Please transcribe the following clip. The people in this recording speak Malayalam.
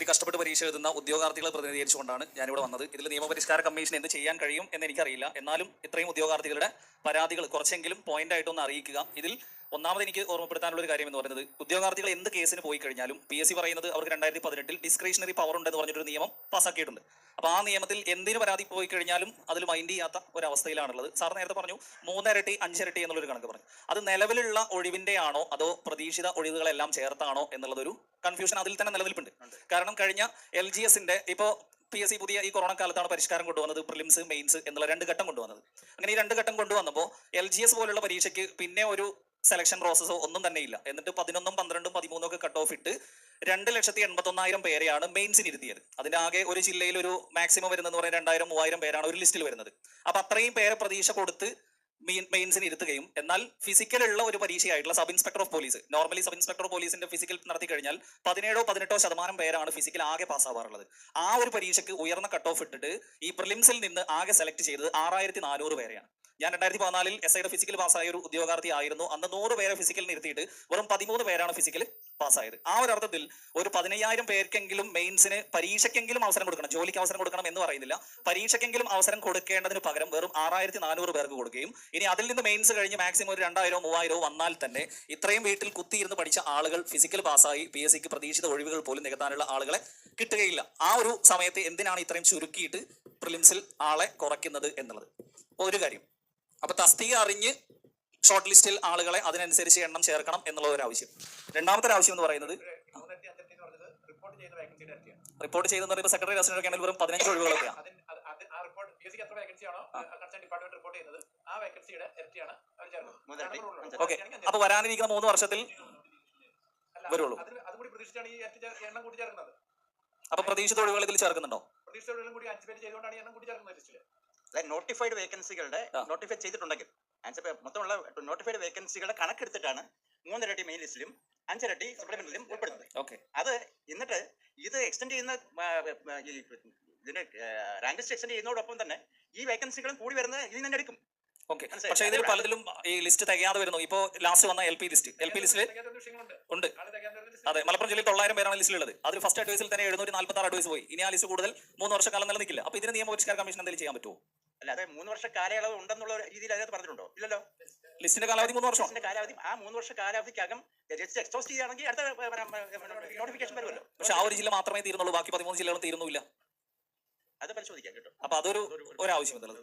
ഒത്തിരി കഷ്ടപ്പെട്ട് പരീക്ഷ എഴുതുന്ന ഉദ്യോഗാർത്ഥികളെ പ്രതിനിധീകരിച്ചുകൊണ്ടാണ് ഞാനിവിടെ വന്നത്. ഇതിൽ നിയമപരിഷ്കാര കമ്മീഷൻ എന്ത് ചെയ്യാൻ കഴിയും എന്ന് എനിക്കറിയില്ല. എന്നാലും ഇത്രയും ഉദ്യോഗാർത്ഥികളുടെ പരാതികൾ കുറച്ചെങ്കിലും പോയിന്റ് ആയിട്ടൊന്ന് അറിയിക്കുക. ഇതിൽ ഒന്നാമത് എനിക്ക് ഓർമ്മപ്പെടുത്താനുള്ള ഒരു കാര്യം എന്ന് പറയുന്നത് ഉദ്യോഗാർത്ഥികൾ എന്ത് കേസിന് പോയി കഴിഞ്ഞാലും പി എസ് സി പറയുന്നത് അവർക്ക് രണ്ടായിരത്തി പതിനെട്ടിൽ ഡിസ്ക്രിഷണറി പവർ ഉണ്ടെന്ന് പറഞ്ഞിട്ടൊരു നിയമം പാസ്സാക്കിയിട്ടുണ്ട് അപ്പോൾ ആ നിയമത്തിൽ എന്തിനു പരാതി പോയി കഴിഞ്ഞാലും അതിൽ മൈൻഡ് ചെയ്യാത്ത ഒരവസ്ഥയിലാണുള്ളത്. സാർ നേരത്തെ പറഞ്ഞു മൂന്നിരട്ടി അഞ്ചിരട്ടി എന്നുള്ളൊരു കണക്ക് പറഞ്ഞു. അത് നിലവിലുള്ള ഒഴിവിന്റെ ആണോ അതോ പ്രതീക്ഷിത ഒഴിവുകളെല്ലാം ചേർത്താണോ എന്നുള്ളതൊരു കൺഫ്യൂഷൻ അതിൽ തന്നെ നിലനിൽപ്പുണ്ട്. കാരണം കഴിഞ്ഞ എൽ ജി എസിന്റെ ഇപ്പോ പി എസ് സി പുതിയ ഈ കൊറോണ കാലത്താണ് പരിഷ്കാരം കൊണ്ടുവന്നത് പ്രിലിംസ് മെയിൻസ് എന്നുള്ള രണ്ട് ഘട്ടം കൊണ്ടുവന്നത്. അങ്ങനെ ഈ രണ്ട് ഘട്ടം കൊണ്ടുവന്നപ്പോൾ എൽ ജി എസ് പോലുള്ള പരീക്ഷയ്ക്ക് പിന്നെ ഒരു സെലക്ഷൻ പ്രോസസ്സോ ഒന്നും തന്നെ ഇല്ല. എന്നിട്ട് പതിനൊന്നും പന്ത്രണ്ടും പതിമൂന്നും ഒക്കെ കട്ട് ഓഫ് ഇട്ട് രണ്ട് ലക്ഷത്തി എൺപത്തൊന്നായിരം പേരെയാണ് മെയിൻസിന് ഇരുത്തിയത്. അതിന്റെ ആകെ ഒരു ജില്ലയിൽ ഒരു മാക്സിമം വരുന്നത് പറയുന്നത് രണ്ടായിരം മൂവായിരം പേരാണ് ഒരു ലിസ്റ്റിൽ വരുന്നത്. അപ്പൊ അത്രയും പേരെ പ്രതീക്ഷ കൊടുത്ത് മെയിൻസിന് ഇരുത്തുകയും. എന്നാൽ ഫിസിക്കൽ ഉള്ള ഒരു പരീക്ഷയായിട്ടുള്ള sub inspector of police normally sub inspector of പോലീസിന്റെ ഫിസിക്കൽ നടത്തി കഴിഞ്ഞാൽ പതിനേഴോ പതിനെട്ടോ ശതമാനം പേരാണ് ഫിസിക്കൽ ആകെ പാസ്സാവാറുള്ളത് ആ ഒരു പരീക്ഷയ്ക്ക് ഉയർന്ന കട്ട് ഓഫ് ഇട്ടിട്ട് ഈ പ്രിലിംസിൽ നിന്ന് ആകെ സെലക്ട് ചെയ്തത് ആറായിരത്തി നാനൂറ് പേരെയാണ്. ഞാൻ രണ്ടായിരത്തി പതിനാലിൽ എസ് ഐയുടെ ഫിസിക്കൽ പാസ്സായ ഒരു ഉദ്യോഗാർത്ഥി ആയിരുന്നു. അന്ന് നൂറ് പേരെ ഫിസിക്കൽ നിർത്തിയിട്ട് വെറും പതിമൂന്ന് പേരാണ് ഫിസിക്കൽ പാസ്സായത് ആ ഒരു അർത്ഥത്തിൽ ഒരു പതിനയ്യായിരം പേർക്കെങ്കിലും മെയിൻസിന് പരീക്ഷയ്ക്കെങ്കിലും അവസരം കൊടുക്കണം ജോലിക്ക് അവസരം കൊടുക്കണം എന്ന് പറയുന്നില്ല. പരീക്ഷയ്ക്കെങ്കിലും അവസരം കൊടുക്കേണ്ടതിന് പകരം വെറും ആറായിരത്തി നാനൂറ് പേർക്ക് കൊടുക്കുകയും ഇനി അതിൽ നിന്ന് മെയിൻസ് കഴിഞ്ഞ് മാക്സിമം ഒരു രണ്ടായിരോ മൂവായിരോ വന്നാൽ തന്നെ ഇത്രയും വീട്ടിൽ കുത്തിയിരുന്ന് പഠിച്ച ആളുകൾ ഫിസിക്കൽ പാസ്സായി പി എസ് സിക്ക് പ്രതീക്ഷിത ഒഴിവുകൾ പോലും നികത്താനുള്ള ആളുകളെ കിട്ടുകയില്ല. ആ ഒരു സമയത്ത് എന്തിനാണ് ഇത്രയും ചുരുക്കിയിട്ട് പ്രിലിംസിൽ ആളെ കുറയ്ക്കുന്നത് എന്നുള്ളത്? ഒരു കാര്യം. അപ്പൊ തസ്തിക അറിഞ്ഞ് ഷോർട്ട് ലിസ്റ്റിൽ ആളുകളെ അതിനനുസരിച്ച് എണ്ണം ചേർക്കണം എന്നുള്ള ഒരു ആവശ്യം. രണ്ടാമത്തെ ഒരു ആവശ്യം എന്ന് പറയുന്നത് റിപ്പോർട്ട് ചെയ്തെന്ന് പറയുമ്പോൾ സെക്രട്ടറി അസിസ്റ്റന്റ് ആണെങ്കിൽ വെറും പതിനഞ്ച് ഒഴിവുകളൊക്കെയാണ് അതിന് അത് അത് ആ റിപ്പോർട്ട് പി എസ് സിക്ക് എത്ര വേക്കൻസി ആണോ കൺസേൺ ഡിപ്പാർട്ട്മെന്റ് റിപ്പോർട്ട് ചെയ്യുന്നത്. ആ വേക്കൻസിയുടെ ഇരട്ടിയാണ് അവർ അപ്പൊ വരാനിരിക്കുന്ന മൂന്ന് വർഷത്തിൽ വരുള്ളൂ. പ്രതീക്ഷിച്ചാണ് ഈ എണ്ണം കൂടി ചേർക്കുന്നത്. അപ്പൊ പ്രതീക്ഷിത ഒഴിവുകൾ ഇതിൽ ചേർക്കുന്നുണ്ടോ കൂടി ചെയ്തുകൊണ്ടാണ് എണ്ണം കൂടി ചേർക്കുന്നത് ലിസ്റ്റിൽ നോട്ടിഫൈഡ് വേക്കൻസികളുടെ. നോട്ടിഫൈ ചെയ്തിട്ടുണ്ടെങ്കിൽ ആൻസർ മൊത്തമുള്ള നോട്ടിഫൈഡ് വേക്കൻസികളുടെ കണക്കെടുത്തിട്ടാണ് മൂന്നിരട്ടി മെയിൻ ലിസ്റ്റിലും അഞ്ചിരട്ടി സപ്ലിമെന്റിലും ഉൾപ്പെടുന്നത്. ഓക്കെ അത് എന്നിട്ട് ഇത് എക്സ്റ്റെൻഡ് ചെയ്യുന്ന ഇതിന്റെ റാങ്ക് സെക്ഷൻ ചെയ്യുന്നതോടൊപ്പം തന്നെ ഈ വേക്കൻസികളും കൂടി വരുന്നത് ഇതിൽ തന്നെ എടുക്കും. ഓക്കെ പക്ഷേ ഇതിൽ പലതിലും ഈ ലിസ്റ്റ് തികയാതെ വരുന്നു. ഇപ്പോ ലാസ്റ്റ് വന്ന L P list L P ലിസ്റ്റിൽ ഉണ്ട്. അതെ മലപ്പുറം ജില്ലയിൽ തൊള്ളായിരം പേരാണ് ലിസ്റ്റിലുള്ളത് അതിൽ ഫസ്റ്റ് അഡ്വൈസിൽ തന്നെ എഴുന്നൂറ്റി നാൽപ്പത്തി ആറ് അഡ്വൈസ് പോയി. ഇനി ആ ലിസ്റ്റ് കൂടുതൽ മൂന്ന് വർഷക്കാലം നിലനിൽക്കില്ല. അപ്പൊ ഇതിന് നിയമപരിഷ്കാര കമ്മീഷൻ എന്തെങ്കിലും ചെയ്യാൻ പറ്റുമോ? അല്ലാതെ മൂന്ന് വർഷ കാലയളവ് ഉണ്ടെന്നുള്ള രീതിയിൽ അതിനകത്ത് പറഞ്ഞിട്ടുണ്ടോ? ഇല്ലല്ലോ. ലിസ്റ്റിന്റെ കാലാവധി മൂന്ന് വർഷം. കാലാവധി ആ മൂന്ന് വർഷ കാലാവധിക്കകം ജസ്റ്റ് എക്സോസ്റ്റ് ചെയ്യുകയാണെങ്കിൽ അടുത്ത നോട്ടിഫിക്കേഷൻ വരുമല്ലോ. പക്ഷെ ആ ഒരു ജില്ല മാത്രമേ തീരുന്നുള്ളൂ. ബാക്കി പതിമൂന്ന് ജില്ലകളും തീരുന്നില്ല അത് പരിശോധിക്കാം കേട്ടോ. അപ്പൊ അതൊരു ഒരു ആവശ്യം എന്നുള്ളത്